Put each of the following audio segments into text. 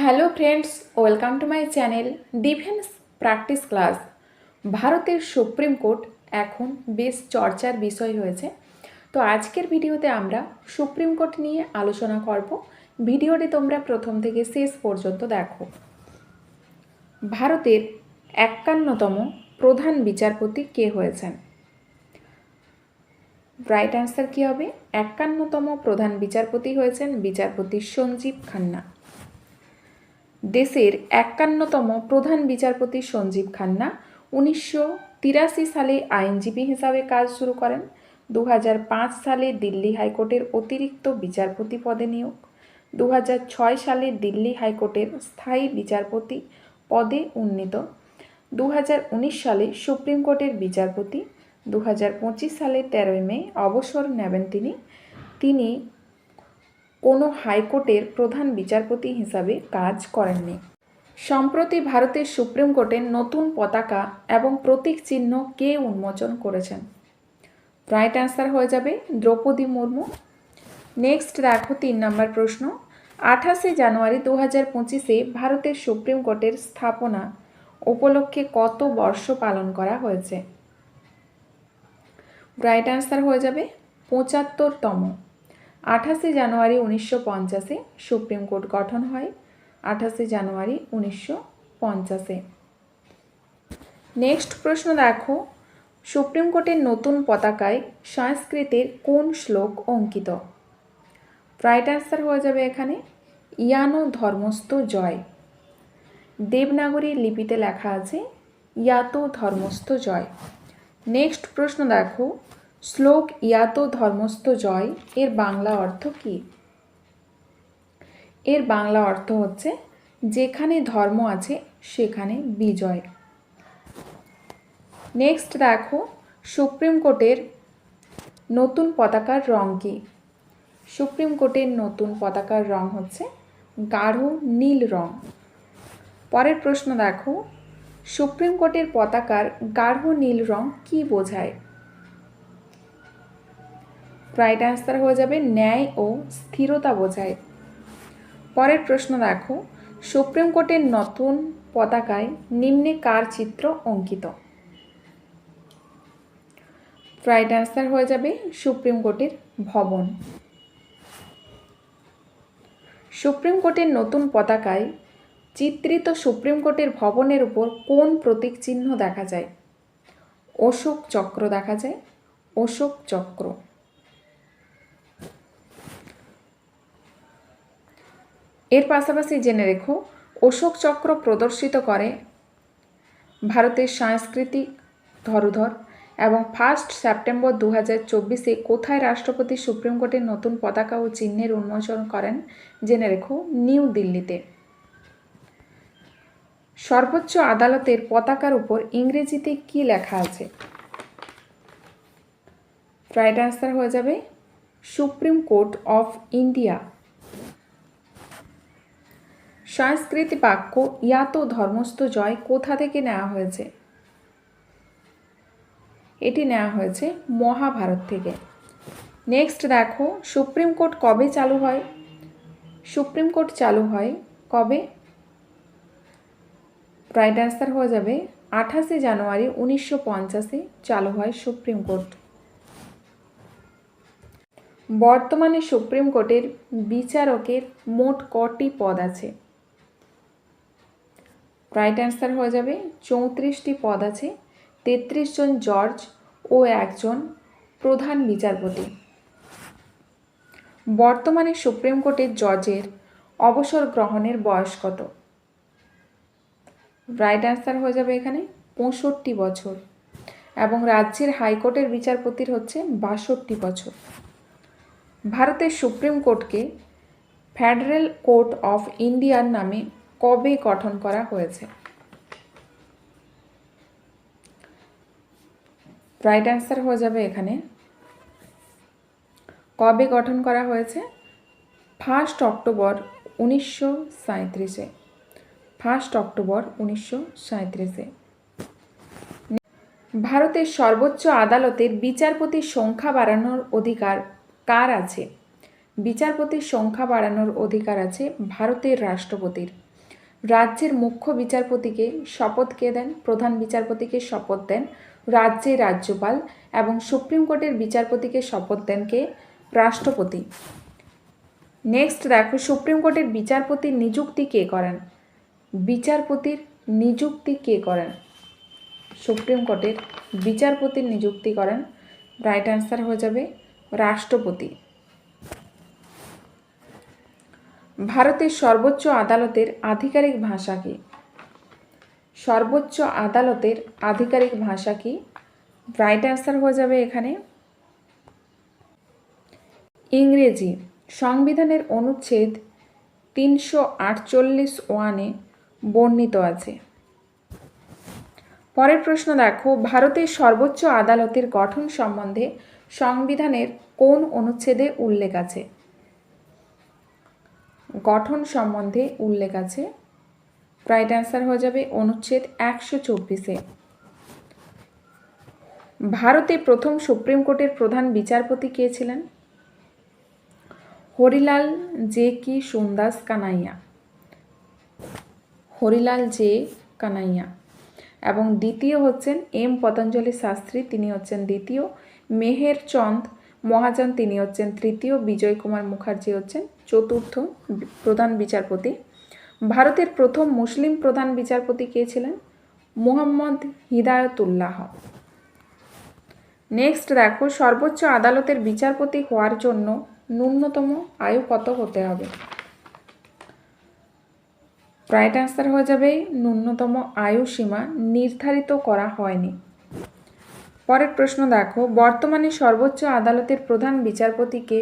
Hello friends welcome to my channel defence practice class ভারতের supreme court এখন বেশ চর্চার বিষয় হয়েছে। তো আজকের ভিডিওতে আমরা সুপ্রিম কোর্ট নিয়ে আলোচনা করব। ভিডিওটি তোমরা প্রথম থেকে শেষ পর্যন্ত দেখো। ভারতের একান্নতম প্রধান বিচারপতি কে হয়েছেন? রাইট অ্যান্সার কী হবে? একান্নতম প্রধান বিচারপতি হয়েছেন বিচারপতি সঞ্জীব খান্না। দেশের একান্নতম প্রধান বিচারপতি সঞ্জীব খান্না উনিশশো তিরাশি সালে আইনজীবী হিসাবে কাজ শুরু করেন। দু সালে দিল্লি হাইকোর্টের অতিরিক্ত বিচারপতি পদে নিয়োগ। দু সালে দিল্লি হাইকোর্টের স্থায়ী বিচারপতি পদে উন্নীত। দু সালে সুপ্রিম কোর্টের বিচারপতি। দু সালে তেরোই মে অবসর নেবেন তিনি। তিনি কোনো হাইকোর্টের প্রধান বিচারপতি হিসাবে কাজ করেননি। সম্প্রতি ভারতের সুপ্রিম কোর্টের নতুন পতাকা এবং প্রতীক চিহ্ন কে উন্মোচন করেছেন? রাইট অ্যান্সার হয়ে যাবে দ্রৌপদী মুর্মু। নেক্সট দেখো তিন নম্বর প্রশ্ন। আঠাশে জানুয়ারি দু হাজার পঁচিশে ভারতের সুপ্রিম কোর্টের স্থাপনা উপলক্ষে কত বর্ষ পালন করা হয়েছে? রাইট অ্যান্সার হয়ে যাবে পঁচাত্তরতম। আঠাশে জানুয়ারি উনিশশো পঞ্চাশে সুপ্রিম কোর্ট গঠন হয়, আঠাশে জানুয়ারি উনিশশো পঞ্চাশে। নেক্সট প্রশ্ন দেখো, সুপ্রিম কোর্টের নতুন পতাকায় সংস্কৃতের কোন শ্লোক অঙ্কিত? রাইট অ্যান্সার হয়ে যাবে এখানে, ইয়ানো ধর্মস্থ জয়। দেবনাগরী লিপিতে লেখা আছে, ইয়াতো ধর্মস্থ জয়। নেক্সট প্রশ্ন দেখো শ্লোক ইয়াতো ধর্মস্থ জয়, এর বাংলা অর্থ কী? এর বাংলা অর্থ হচ্ছে, যেখানে ধর্ম আছে, সেখানে বিজয়। নেক্সট দেখো, সুপ্রিম কোর্টের নতুন পতাকার রং কী? সুপ্রিম কোর্টের নতুন পতাকার রং হচ্ছে, গাঢ় নীল রং। পরের প্রশ্ন দেখো, সুপ্রিম কোর্টের পতাকার গাঢ় নীল রং কী বোঝায়? রাইট অ্যান্সার হয়ে যাবে ন্যায় ও স্থিরতা বোঝায়। পরের প্রশ্ন দেখো সুপ্রিম কোর্টের নতুন পতাকায় নিম্নে কার চিত্র অঙ্কিত? রাইট অ্যান্সার হয়ে যাবে সুপ্রিম কোর্টের ভবন। সুপ্রিম কোর্টের নতুন পতাকায় চিত্রিত সুপ্রিম কোর্টের ভবনের উপর কোন প্রতীক চিহ্ন দেখা যায়? অশোক চক্র দেখা যায়। অশোক চক্র। এর পাশাপাশি জেনে রেখো, অশোক চক্র প্রদর্শিত করে ভারতের সাংস্কৃতিক ধরোধর এবং ফার্স্ট সেপ্টেম্বর দু হাজার চব্বিশে কোথায় রাষ্ট্রপতি সুপ্রিম কোর্টের নতুন পতাকা ও চিহ্নের উন্মোচন করেন, জেনে রেখো, নিউ দিল্লিতে। সর্বোচ্চ আদালতের পতাকার উপর ইংরেজিতে কি লেখা আছে? রাইট অ্যান্সার হয়ে যাবে, সুপ্রিম কোর্ট অফ ইন্ডিয়া। সংস্কৃতি বাক্য ইয়াত ধর্মস্থ জয় কোথা থেকে নেওয়া হয়েছে? এটি নেওয়া হয়েছে মহাভারত থেকে। নেক্সট দেখো, সুপ্রিম কোর্ট কবে চালু হয়? সুপ্রিম কোর্ট চালু হয় কবে? রাইট অ্যান্সার হয়ে যাবে, আঠাশে জানুয়ারি উনিশশো পঞ্চাশে চালু হয় সুপ্রিম কোর্ট। বর্তমানে সুপ্রিম কোর্টের বিচারকের মোট কটি পদ আছে? রাইট অ্যান্সার হয়ে যাবে। চৌত্রিশটি পদ আছে। তেত্রিশ জন জর্জ ও একজন প্রধান বিচারপতি। বর্তমানে সুপ্রিম কোর্টের জজের অবসর গ্রহণের বয়স কত? রাইট অ্যান্সার হয়ে যাবে এখানে, পঁয়ষট্টি বছর। এবং রাজ্যের হাইকোর্টের বিচারপতির হচ্ছে বাষট্টি বছর। ভারতের সুপ্রিম কোর্টকে ফেডারেল কোর্ট অফ ইন্ডিয়ার নামে কবে গঠন করা হয়েছে? রাইট অ্যান্সার হয়ে যাবে এখানে। কবে গঠন করা হয়েছে? ফার্স্ট অক্টোবর উনিশশো সাঁত্রিশে ফার্স্ট অক্টোবর উনিশশো সাঁত্রিশে ভারতের সর্বোচ্চ আদালতের বিচারপতির সংখ্যা বাড়ানোর অধিকার কার আছে? বিচারপতির সংখ্যা বাড়ানোর অধিকার আছে ভারতের রাষ্ট্রপতির। রাজ্যের মুখ্য বিচারপতিকে শপথ কে দেন? প্রধান বিচারপতিকে শপথ দেন রাজ্যের রাজ্যপাল এবং সুপ্রিম কোর্টের বিচারপতিকে শপথ দেন কে? রাষ্ট্রপতি। নেক্সট দেখো, সুপ্রিম কোর্টের বিচারপতির নিযুক্তি কে করেন? বিচারপতির নিযুক্তি কে করেন? সুপ্রিম কোর্টের বিচারপতির নিযুক্তি করেন। রাইট অ্যান্সার হয়ে যাবে রাষ্ট্রপতি। ভারতের সর্বোচ্চ আদালতের আধিকারিক ভাষা কি? সর্বোচ্চ আদালতের আধিকারিক ভাষা কি? রাইট অ্যান্সার হয়ে যাবে এখানে। ইংরেজি সংবিধানের অনুচ্ছেদ তিনশো আটচল্লিশ ওয়ানে বর্ণিত আছে। পরের প্রশ্ন দেখো, ভারতের সর্বোচ্চ আদালতের গঠন সম্বন্ধে সংবিধানের কোন অনুচ্ছেদে উল্লেখ আছে? গঠন সম্বন্ধে উল্লেখ আছে। রাইট অ্যান্সার হয়ে যাবে অনুচ্ছেদ একশো চব্বিশে। ভারতে প্রথম সুপ্রিম কোর্টের প্রধান বিচারপতি কে ছিলেন? হরিলাল জে কি সুন্দাস কানাইয়া। হরিলাল জে কানাইয়া। এবং দ্বিতীয় হচ্ছেন এম পতঞ্জলি শাস্ত্রী, তিনি হচ্ছেন দ্বিতীয় মেহের চন্দ মহাজন তিনি হচ্ছেন তৃতীয় বিজয় কুমার মুখার্জি হচ্ছেন চতুর্থ প্রধান বিচারপতি। ভারতের প্রথম মুসলিম প্রধান বিচারপতি কে ছিলেন? মুহাম্মদ হিদায়তুল্লাহ। নেক্সট দেখো, সর্বোচ্চ আদালতের বিচারপতি হওয়ার জন্য ন্যূনতম আয়ু কত হতে হবে? রাইট অ্যান্সার হয়ে যাবে, ন্যূনতম আয়ু সীমা নির্ধারিত করা হয়নি। পরের প্রশ্ন দেখো, বর্তমানে সর্বোচ্চ আদালতের প্রধান বিচারপতিকে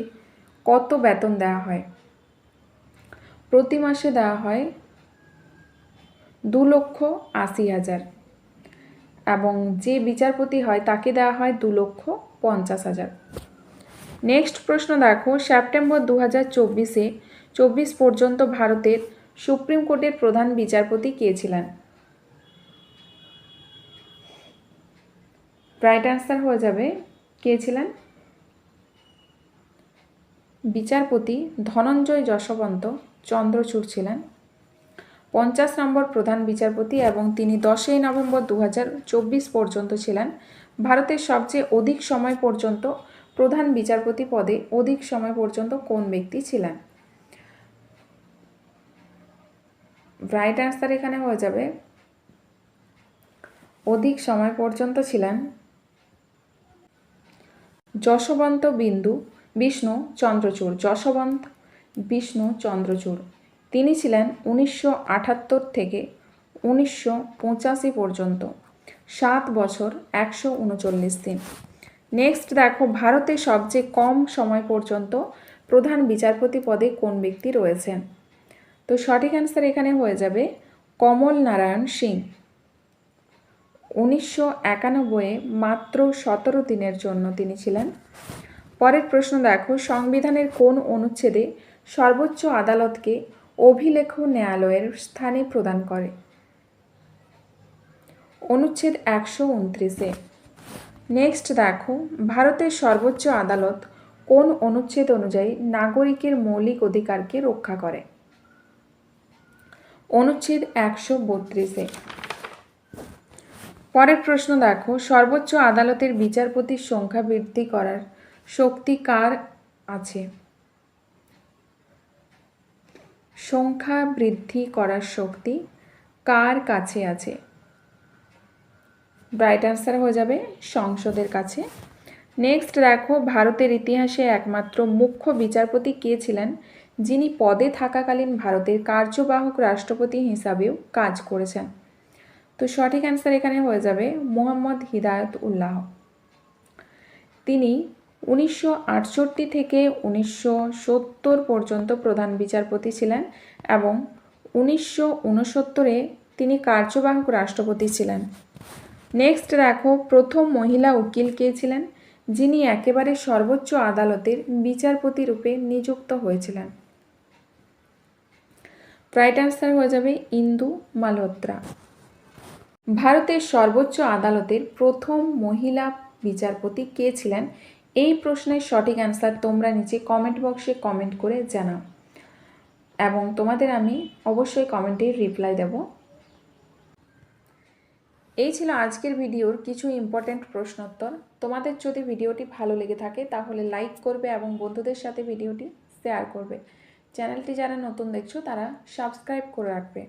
কত বেতন দেওয়া হয়? প্রতি মাসে দেওয়া হয় দু লক্ষ আশি হাজার এবং যে বিচারপতি হয় তাকে দেওয়া হয় দু লক্ষ পঞ্চাশ হাজার। নেক্সট প্রশ্ন দেখো, সেপ্টেম্বর দু হাজার চব্বিশে, চব্বিশ পর্যন্ত ভারতের সুপ্রিম কোর্টের প্রধান বিচারপতি কে ছিলেন? রাইট অ্যান্সার হয়ে যাবে কে ছিলেন? বিচারপতি ধনঞ্জয় যশবন্ত চন্দ্রচূড় ছিলেন। পঞ্চাশ নম্বর প্রধান বিচারপতি এবং তিনি দশই নভেম্বর দু পর্যন্ত ছিলেন। ভারতের সবচেয়ে অধিক সময় পর্যন্ত প্রধান বিচারপতি পদে অধিক সময় পর্যন্ত কোন ব্যক্তি ছিলেন? রাইট অ্যান্সার এখানে হয়ে যাবে। অধিক সময় পর্যন্ত ছিলেন যশবন্ত বিন্দু, বিষ্ণু চন্দ্রচূড়, যশবন্ত, বিষ্ণু চন্দ্রচূড়। তিনি ছিলেন উনিশশো আটাত্তর থেকে উনিশশো পঁচাশি পর্যন্ত। সাত বছর, একশো উনচল্লিশ দিন। নেক্সট দেখো, ভারতে সবচেয়ে কম সময় পর্যন্ত প্রধান বিচারপতি পদে কোন ব্যক্তি রয়েছেন? তো সঠিক অ্যান্সার এখানে হয়ে যাবে কমল নারায়ণ সিং। উনিশশো একানব্বইয়ে মাত্র সতেরো দিনের জন্য তিনি ছিলেন। পরের প্রশ্ন দেখো, সংবিধানের কোন অনুচ্ছেদে সর্বোচ্চ আদালতকে অভিলেখ ন্যায়ালয়ের স্থানে প্রদান করে? অনুচ্ছেদ একশো উনত্রিশে। নেক্সট দেখো, ভারতের সর্বোচ্চ আদালত কোন অনুচ্ছেদ অনুযায়ী নাগরিকের মৌলিক অধিকারকে রক্ষা করে? অনুচ্ছেদ একশো বত্রিশে। পরের প্রশ্ন দেখো, সর্বোচ্চ আদালতের বিচারপতির সংখ্যা বৃদ্ধি করার শক্তি কার আছে? সংখ্যা বৃদ্ধি করার শক্তি কার কাছে আছে? রাইট অ্যান্সার হয়ে যাবে সংসদের কাছে। নেক্সট দেখো, ভারতের ইতিহাসে একমাত্র মুখ্য বিচারপতি কে ছিলেন? যিনি পদে থাকাকালীন ভারতের কার্যবাহক রাষ্ট্রপতি হিসাবেও কাজ করেছেন। তো সঠিক অ্যান্সার এখানে হয়ে যাবে মোহাম্মদ হিদায়ত উল্লাহ তিনি উনিশশো আটষট্টি থেকে উনিশশো সত্তর পর্যন্ত প্রধান বিচারপতি ছিলেন এবং উনিশশো তিনি কার্যবাহক রাষ্ট্রপতি ছিলেন। নেক্সট দেখো, প্রথম মহিলা উকিল কে ছিলেন? যিনি একেবারে সর্বোচ্চ আদালতের বিচারপতি রূপে নিযুক্ত হয়েছিলেন। রাইট অ্যান্সার হয়ে যাবে ইন্দু মালহোত্রা। ভারতের সর্বোচ্চ আদালতের প্রথম মহিলা বিচারপতি কে ছিলেন? এই প্রশ্নের সঠিক অ্যান্সার তোমরা নিচে কমেন্ট বক্সে কমেন্ট করে জানাও। এবং তোমাদের আমি অবশ্যই কমেন্টে রিপ্লাই দেব। এই ছিল আজকের ভিডিওর কিছু ইম্পর্ট্যান্ট প্রশ্নোত্তর। তোমাদের যদি ভিডিওটি ভালো লেগে থাকে, তাহলে লাইক করবে এবং বন্ধুদের সাথে ভিডিওটি শেয়ার করবে। চ্যানেলটি যারা নতুন দেখছ, তারা সাবস্ক্রাইব করে রাখবে।